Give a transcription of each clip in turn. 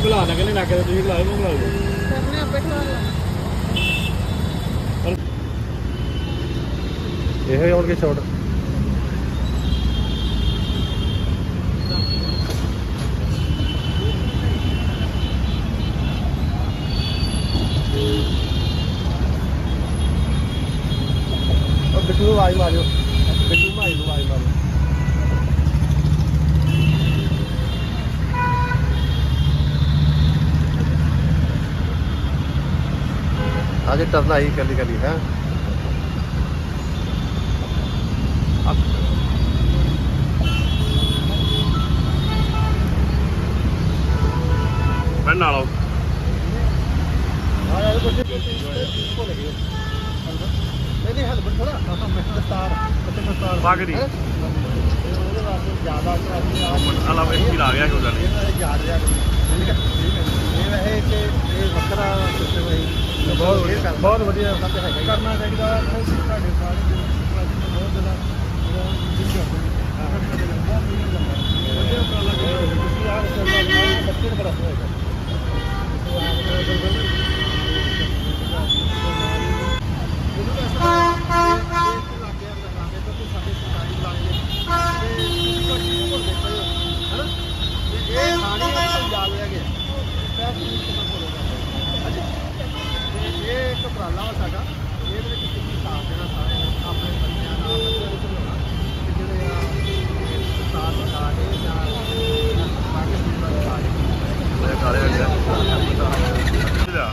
ਮੈਨੂੰ ਬੁਲਾ ਨਾ ਕਹਿੰਦੇ ਨਾਕੇ ਤੇ ਤੁਸੀਂ ਬੁਲਾਓ ਮੈਨੂੰ ਬੁਲਾਓ ਕਰਨੇ ਆਪੇ ਖਵਾ ਲਾ ਇਹੋ ਹੀ ਹੋਣਗੇ ਸ਼ਾਟ ਉਹ ਬਿੱਟੂ ਨੂੰ ਆਵਾਜ਼ ਮਾਰਿਓ ਬਿੱਟੂ ਭਾਈ ਨੂੰ ਆਵਾਜ਼ ਮਾਰਿਓ ਆਗੇ ਟਰਨ ਆਈ ਕੱਲੀ ਕੱਲੀ ਹੈ। ਮੈਂ ਨਾਲ ਆਓ ਨਹੀਂ ਨਹੀਂ ਹਲ ਥੋੜਾ ਮੈਂ ਦਸਤਾਰ ਦਸਤਾਰ ਦੀ। ਉਹਦੇ ਵਾਸਤੇ ਜ਼ਿਆਦਾ ਟਰਾਫੀ ਆ ਅਲਾ ਵੇ ਕੀ ਲਾ ਗਿਆ ਕੋਈ ਗੱਲ ਨਹੀਂ ਇਹ ਯਾਦ ਰਿਹਾ ਠੀਕ ਹੈ ਇਹ ਵੈਸੇ ਕਿ ਇਹ ਵੱਖਰਾ ਸਿਸਟਮ ਹੈ ਬਹੁਤ ਵਧੀਆ ਬਹੁਤ ਵਧੀਆ। ਕਰਨਾ ਚਾਹੀਦਾ ਤੁਹਾਡੇ ਸਾਰੇ ਦੇ ਬਹੁਤ ਜ਼ਿਆਦਾ ਵਧੀਆ ਉਪਰਾਲਾ ਕੀਤਾ ਤੁਸੀਂ ਆਹ ਚੱਲਦਾ ਬੱਚੇ ਨੂੰ ਬੜਾ ਹੋਏਗਾ ਇਹ ਇੱਕ ਉਪਰਾਲਾ ਇਹਦੇ ਵਿੱਚ ਤੁਸੀਂ ਸਾਥ ਦੇਣਾ ਸਾਰੇ ਆਪਣੇ ਬੱਚਿਆਂ ਨਾਲ ਬੱਚਿਆਂ ਨੂੰ ਸਮਝਾਉਣਾ ਕਿ ਜਿਹੜੇ ਆ ਇਹ ਸਾਥ ਲਗਾ ਕੇ ਜਾਂ ਬਾਕੀ ਚੀਜ਼ਾਂ ਲਗਾ ਕੇ ਮੈਂ ਕਾਲੇ ਆ।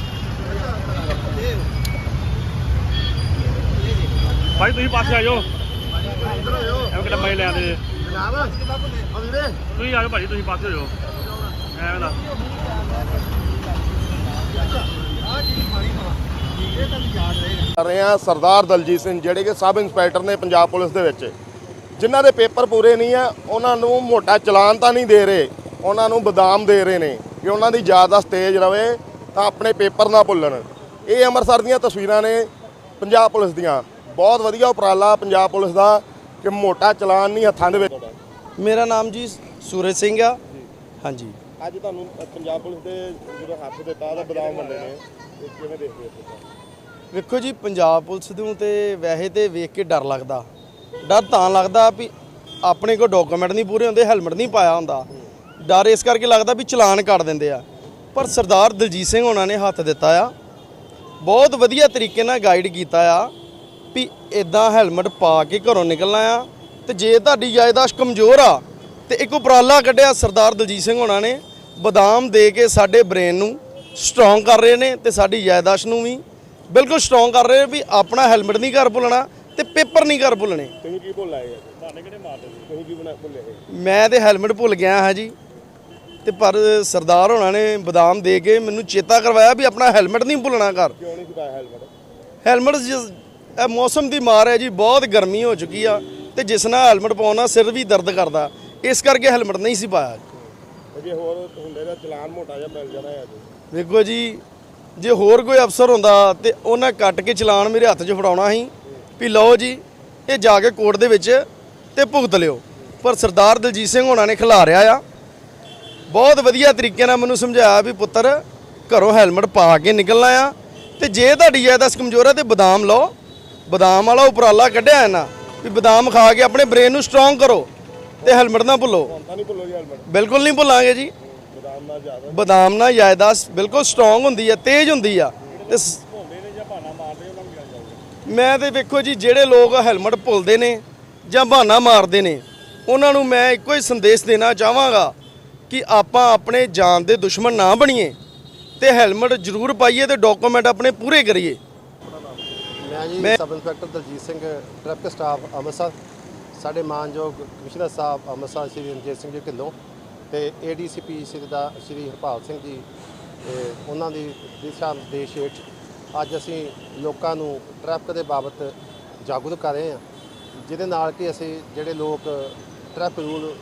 ਭਾਈ ਤੁਸੀਂ ਪਾਸੇ ਆ ਜਾਓ। ਐਵੇਂ ਕਿਹੜਾ ਮੈਂ ਲੈਂਦੇ ਜੇ? ਜਨਾਬ ਤੁਸੀਂ ਆ ਜਾਓ ਭਾਜੀ ਤੁਸੀਂ ਪਾਸੇ ਹੋ ਜਾਓ। ਐਵੇਂ ਦਾ ਆ ਜੀ ਮਾਰੀ ਨਾ ਇਹ ਤਾਂ ਯਾਦ ਰਹੇਗਾ ਕਰ ਰਹੇ ਹਾਂ ਸਰਦਾਰ ਦਲਜੀਤ ਸਿੰਘ ਜਿਹੜੇ ਕਿ ਸਬ ਇੰਸਪੈਕਟਰ ਨੇ ਪੰਜਾਬ ਪੁਲਿਸ ਦੇ ਵਿੱਚ। ਜਿਨ੍ਹਾਂ ਦੇ ਪੇਪਰ ਪੂਰੇ ਨਹੀਂ ਆ ਉਹਨਾਂ ਨੂੰ ਮੋਟਾ ਚਲਾਨ ਤਾਂ ਨਹੀਂ ਦੇ ਰਹੇ ਉਹਨਾਂ ਨੂੰ ਬਦਾਮ ਦੇ ਰਹੇ ਨੇ ਕਿ ਉਹਨਾਂ ਦੀ ਯਾਦਾਸ਼ਤ ਤੇਜ਼ ਰਵੇ ਤਾਂ ਆਪਣੇ ਪੇਪਰ ਨਾ ਭੁੱਲਣ। ਇਹ ਅੰਮ੍ਰਿਤਸਰ ਦੀਆਂ ਤਸਵੀਰਾਂ ਨੇ ਪੰਜਾਬ ਪੁਲਿਸ ਦੀਆਂ। ਬਹੁਤ ਵਧੀਆ ਉਪਰਾਲਾ ਪੰਜਾਬ ਪੁਲਿਸ ਦਾ ਕਿ ਮੋਟਾ ਚਲਾਨ ਨਹੀਂ ਹੱਥਾਂ ਦੇ ਵਿੱਚ। ਮੇਰਾ ਨਾਮ ਜੀ ਸੂਰਜ ਸਿੰਘ ਆ। ਹਾਂਜੀ। ਅੱਜ ਤੁਹਾਨੂੰ ਪੰਜਾਬ ਪੁਲਿਸ ਦੇ ਜਦੋਂ ਹੱਥ ਦਿੱਤਾ ਤਾਂ ਬਦਾਮ ਵੰਡੇ ਨੇ। ਕਿਵੇਂ ਦੇਖਦੇ ਹੋ ਵੇਖੋ ਜੀ, ਪੰਜਾਬ ਪੁਲਿਸ ਨੂੰ ਤੇ ਵੈਸੇ ਤੇ ਵੇਖ ਕੇ ਡਰ ਲੱਗਦਾ। ਡਰ ਤਾਂ ਲੱਗਦਾ ਵੀ ਆਪਣੇ ਕੋਲ ਡਾਕੂਮੈਂਟ ਨਹੀਂ ਪੂਰੇ ਹੁੰਦੇ ਹੈਲਮਟ ਨਹੀਂ ਪਾਇਆ ਹੁੰਦਾ। ਡਰ ਇਸ ਕਰਕੇ ਲੱਗਦਾ ਵੀ ਚਲਾਨ ਕੱਟ ਦਿੰਦੇ ਆ। ਪਰ ਸਰਦਾਰ ਦਲਜੀਤ ਸਿੰਘ ਉਹਨਾਂ ਨੇ ਹੱਥ ਦਿੱਤਾ ਆ। ਬਹੁਤ ਵਧੀਆ ਤਰੀਕੇ ਨਾਲ ਗਾਈਡ ਕੀਤਾ ਆ ਵੀ ਇਦਾਂ ਹੈਲਮਟ ਪਾ ਕੇ ਘਰੋਂ ਨਿਕਲਣਾ ਆ। ਤੇ ਜੇ ਤੁਹਾਡੀ ਜਾਇਦਾਦ ਕਮਜ਼ੋਰ ਆ ਤੇ ਇੱਕ ਉਪਰਾਲਾ ਕੱਢਿਆ ਸਰਦਾਰ ਦਲਜੀਤ ਸਿੰਘ ਉਹਨਾਂ ਨੇ, ਬਦਾਮ ਦੇ ਕੇ ਸਾਡੇ ਬ੍ਰੇਨ ਨੂੰ ਸਟਰੋਂਗ ਕਰ ਰਹੇ ਨੇ ਤੇ ਸਾਡੀ ਜਾਇਦਾਦ ਨੂੰ ਵੀ। ਬਿਲਕੁਲ ਸਟਰੋਂਗ ਕਰ ਰਹੇ ਵੀ ਆਪਣਾ ਹੈਲਮਟ ਨਹੀਂ ਘਰ ਭੁੱਲਣਾ ਤੇ ਪੇਪਰ ਨਹੀਂ ਘਰ ਭੁੱਲਣੇ। ਤੁਸੀਂ ਕੀ ਭੁੱਲ ਆਏ ਬਾਣੇ ਕਿਹੜੇ ਮਾਰਦੇ ਤੁਸੀਂ ਕੀ ਬਣਾ ਭੁੱਲੇ ਮੈਂ ਤੇ ਹੈਲਮਟ ਭੁੱਲ ਗਿਆ ਹਾਂ ਜੀ। ਤੇ ਪਰ ਸਰਦਾਰ ਹੋਣਾ ਨੇ ਬਦਾਮ ਦੇ ਕੇ ਮੈਨੂੰ ਚੇਤਾ ਕਰਵਾਇਆ ਵੀ ਆਪਣਾ ਹੈਲਮਟ ਨਹੀਂ ਭੁੱਲਣਾ ਘਰ। ਕਿਉਂ ਨਹੀਂ ਸਿਪਾਇਆ ਹੈਲਮਟ ਹੈਲਮਟ ਇਹ ਮੌਸਮ ਦੀ ਮਾਰ ਹੈ ਜੀ ਬਹੁਤ ਗਰਮੀ ਹੋ ਚੁੱਕੀ ਆ ਤੇ ਜਿਸ ਨਾਲ ਹੈਲਮਟ ਪਾਉਣਾ ਸਿਰ ਵੀ ਦਰਦ ਕਰਦਾ। ਇਸ ਕਰਕੇ ਹੈਲਮਟ ਨਹੀਂ ਸੀ ਪਾਇਆ। ਜੇ ਹੋਰ ਹੁੰਦੇ ਤਾਂ ਚਲਾਨ ਮੋਟਾ ਜਿਹਾ ਮਿਲ ਜਾਣਾ ਹੈ ਵੇਖੋ ਜੀ ਜੇ ਹੋਰ ਕੋਈ ਅਫਸਰ ਹੁੰਦਾ ਤੇ ਉਹਨਾਂ ਕੱਟ ਕੇ ਚਲਾਨ ਮੇਰੇ ਹੱਥ 'ਚ ਫੜਾਉਣਾ ਸੀ ਵੀ ਲਓ ਜੀ ਇਹ ਜਾ ਕੇ ਕੋਰਟ ਦੇ ਵਿੱਚ ਤੇ ਭੁਗਤ ਲਿਓ। ਪਰ ਸਰਦਾਰ ਦਲਜੀਤ ਸਿੰਘ ਹੋਣਾ ਨੇ ਖਿਲਾਰਿਆ ਆ। ਬਹੁਤ ਵਧੀਆ ਤਰੀਕੇ ਨਾਲ ਮੈਨੂੰ ਸਮਝਾਇਆ ਵੀ ਪੁੱਤਰ ਘਰੋਂ ਹੈਲਮਟ ਪਾ ਕੇ ਨਿਕਲਣਾ ਆ ਤੇ ਜੇ ਤੁਹਾਡੀ ਜਾਇਦਾਦ ਕਮਜ਼ੋਰ ਹੈ ਤੇ ਬਦਾਮ ਲਓ। ਬਦਾਮ ਵਾਲਾ ਉਪਰਾਲਾ ਕੱਢਿਆ ਹੈ ਨਾ ਵੀ ਬਦਾਮ ਖਾ ਕੇ ਆਪਣੇ ਬ੍ਰੇਨ ਨੂੰ ਸਟਰੋਂਗ ਕਰੋ ਤੇ ਹੈਲਮਟ ਨਾ ਭੁੱਲੋ। ਬਿਲਕੁਲ ਨਹੀਂ ਭੁੱਲਾਂਗੇ ਜੀ। ਬਦਾਮ ਨਾਲ ਜਾਇਦਾਦ ਬਿਲਕੁਲ ਸਟਰੋਂਗ ਹੁੰਦੀ ਹੈ ਤੇਜ਼ ਹੁੰਦੀ ਆ। ਤੇ ਮੈਂ ਤੇ ਵੇਖੋ ਜੀ ਜਿਹੜੇ ਲੋਕ ਹੈਲਮਟ ਭੁੱਲਦੇ ਨੇ ਜਾਂ ਬਹਾਨਾ ਮਾਰਦੇ ਨੇ ਉਹਨਾਂ ਨੂੰ ਮੈਂ ਇੱਕੋ ਹੀ ਸੰਦੇਸ਼ ਦੇਣਾ ਚਾਹਾਂਗਾ ਕਿ ਆਪਾਂ ਆਪਣੇ ਜਾਨ ਦੇ ਦੁਸ਼ਮਣ ਨਾ ਬਣੀਏ ਤੇ ਹੈਲਮਟ ਜ਼ਰੂਰ ਪਾਈਏ ਤੇ ਡਾਕੂਮੈਂਟ ਆਪਣੇ ਪੂਰੇ ਕਰੀਏ। ਮੈਂ ਜੀ sub inspector Daljit Singh traffic staff Amritsar. ਸਾਡੇ ਮਾਨਯੋਗ ਕਮਿਸ਼ਨਰ ਸਾਹਿਬ ਅੰਮ੍ਰਿਤਸਰ ਸ਼੍ਰੀ ਰਣਜੀਤ ਸਿੰਘ ਜੀ ਢਿੱਲੋਂ। ਤੇ ਏਡੀਸੀਪੀ ਸ਼੍ਰੀ ਦਾ ਸ਼੍ਰੀ ਹਰਪਾਲ ਸਿੰਘ ਜੀ, ਤੇ ਉਹਨਾਂ ਦੀ ਦਿਸ਼ਾ ਨਿਰਦੇਸ਼ ਹੇਠ ਅੱਜ ਅਸੀਂ ਲੋਕਾਂ ਨੂੰ ਟ੍ਰੈਫਿਕ ਦੇ ਬਾਬਤ ਜਾਗਰੂਕ ਕਰ ਰਹੇ ਹਾਂ, ਜਿਹਦੇ ਨਾਲ ਕਿ ਅਸੀਂ ਜਿਹੜੇ ਲੋਕ ਟ੍ਰੈਫਿਕ ਰੂਲ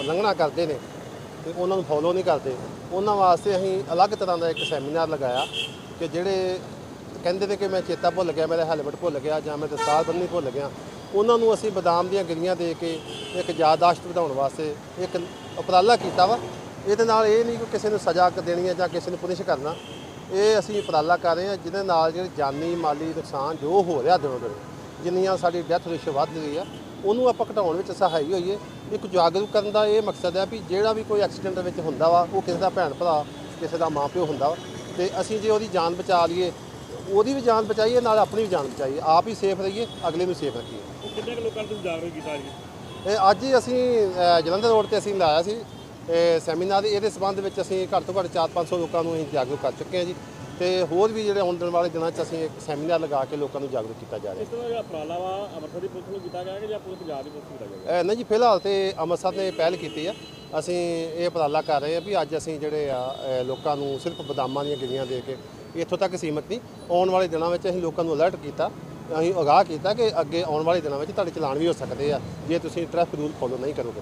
ਉਲੰਘਣਾ ਕਰਦੇ ਨੇ ਤੇ ਉਹਨਾਂ ਨੂੰ ਫੋਲੋ ਨਹੀਂ ਕਰਦੇ। ਉਹਨਾਂ ਵਾਸਤੇ ਅਸੀਂ ਅਲੱਗ ਤਰ੍ਹਾਂ ਦਾ ਇੱਕ ਸੈਮੀਨਾਰ ਲਗਾਇਆ ਕਿ ਜਿਹੜੇ ਕਹਿੰਦੇ ਨੇ ਕਿ ਮੈਂ ਚੇਤਾ ਭੁੱਲ ਗਿਆ, ਮੇਰਾ ਹੈਲਮਟ ਭੁੱਲ ਗਿਆ ਜਾਂ ਮੈਂ ਦਸਤਾਰ ਬੰਨ੍ਹਣੀ ਭੁੱਲ ਗਿਆ, ਉਹਨਾਂ ਨੂੰ ਅਸੀਂ ਬਦਾਮ ਦੀਆਂ ਗਿਰੀਆਂ ਦੇ ਕੇ ਇੱਕ ਯਾਦਾਸ਼ਤ ਵਧਾਉਣ ਵਾਸਤੇ ਇੱਕ ਉਪਰਾਲਾ ਕੀਤਾ ਵਾ। ਇਹਦੇ ਨਾਲ ਇਹ ਨਹੀਂ ਕਿ ਕਿਸੇ ਨੂੰ ਸਜ਼ਾ ਦੇਣੀ ਹੈ ਜਾਂ ਕਿਸੇ ਨੂੰ ਪੁਨਿਸ਼ ਕਰਨਾ। ਇਹ ਅਸੀਂ ਉਪਰਾਲਾ ਕਰ ਰਹੇ ਹਾਂ, ਜਿਹਦੇ ਨਾਲ ਜਿਹੜੇ ਜਾਨੀ, ਮਾਲੀ ਨੁਕਸਾਨ ਜੋ ਹੋ ਰਿਹਾ ਦਿਨੋਂ ਦਿਨ, ਜਿੰਨੀਆਂ ਸਾਡੀ ਡੈਥ ਰੇਸ਼ੋ ਵੱਧ ਰਹੀ ਆ, ਉਹਨੂੰ ਆਪਾਂ ਘਟਾਉਣ ਵਿੱਚ ਸਹਾਈ ਹੋਈਏ। ਇੱਕ ਜਾਗਰੂਕ ਕਰਨ ਦਾ ਇਹ ਮਕਸਦ ਹੈ ਵੀ ਜਿਹੜਾ ਵੀ ਕੋਈ ਐਕਸੀਡੈਂਟ ਵਿੱਚ ਹੁੰਦਾ ਵਾ, ਉਹ ਕਿਸੇ ਦਾ ਭੈਣ ਭਰਾ, ਕਿਸੇ ਦਾ ਮਾਪਿਓ ਹੁੰਦਾ ਵਾ। ਤੇ ਅਸੀਂ ਜੇ ਉਹਦੀ ਜਾਨ ਬਚਾ ਲਈਏ, ਉਹਦੀ ਵੀ ਜਾਨ ਬਚਾਈਏ, ਨਾਲ ਆਪਣੀ ਵੀ ਜਾਨ ਬਚਾਈਏ। ਆਪ ਹੀ ਸੇਫ ਰਹੀਏ, ਅਗਲੇ ਨੂੰ ਸੇਫ ਰੱਖੀਏ। ਕਿੰਨੇ ਲੋਕਾਂ ਨੂੰ ਜਾਗਰੂਕ ਕੀਤਾ ਜੀ ਅੱਜ ਹੀ ਅਸੀਂ ਜਲੰਧਰ ਰੋਡ ਤੇ ਅਸੀਂ ਲਾਇਆ ਸੀ। ਇਹ ਸੈਮੀਨਾਰ ਇਹਦੇ ਸਬੰਧ ਵਿੱਚ ਅਸੀਂ ਘੱਟ ਤੋਂ ਘੱਟ 4-500 ਲੋਕਾਂ ਨੂੰ ਅਸੀਂ ਜਾਗਰੂਕ ਕਰ ਚੁੱਕੇ ਹਾਂ ਜੀ। ਤੇ ਹੋਰ ਵੀ ਜਿਹੜੇ ਆਉਣ ਵਾਲੇ ਦਿਨਾਂ 'ਚ ਅਸੀਂ ਇੱਕ ਸੈਮੀਨਾਰ ਲਗਾ ਕੇ ਲੋਕਾਂ ਨੂੰ ਜਾਗਰੂਕ ਕੀਤਾ ਜਾ ਰਿਹਾ। ਇਸ ਤਰ੍ਹਾਂ ਜਿਹੜਾ ਉਪਰਾਲਾ ਵਾ ਅੰਮ੍ਰਿਤਸਰ ਦੀ ਪੁਲਿਸ ਨੂੰ ਕੀਤਾ ਗਿਆ ਕਿ ਜਾਂ ਪੂਰੇ ਪੰਜਾਬ ਦੀ ਪੁਲਿਸ ਨੂੰ ਕੀਤਾ ਗਿਆ? ਹੈ ਨਹੀਂ ਜੀ ਫਿਲਹਾਲ ਤੇ ਅੰਮ੍ਰਿਤਸਰ ਨੇ ਪਹਿਲ ਕੀਤੀ ਆ। ਅਸੀਂ ਇਹ ਉਪਰਾਲਾ ਕਰ ਰਹੇ ਹਾਂ ਵੀ ਅੱਜ ਅਸੀਂ ਜਿਹੜੇ ਆ ਲੋਕਾਂ ਨੂੰ ਸਿਰਫ ਬਦਾਮਾਂ ਦੀਆਂ ਗਿਰੀਆਂ ਦੇ ਕੇ ਇੱਥੋਂ ਤੱਕ ਸੀਮਤ ਨਹੀਂ ਆਉਣ ਵਾਲੇ ਦਿਨਾਂ ਵਿੱਚ ਅਸੀਂ ਲੋਕਾਂ ਨੂੰ ਅਲਰਟ ਕੀਤਾ। ਅਸੀਂ ਅਗਾਹ ਕੀਤਾ ਕਿ ਅੱਗੇ ਆਉਣ ਵਾਲੇ ਦਿਨਾਂ ਵਿੱਚ ਤੁਹਾਡੇ ਚਲਾਨ ਵੀ ਹੋ ਸਕਦੇ ਆ। ਜੇ ਤੁਸੀਂ ਟ੍ਰੈਫਿਕ ਰੂਲ ਫੋਲੋ ਨਹੀਂ ਕਰੋਗੇ।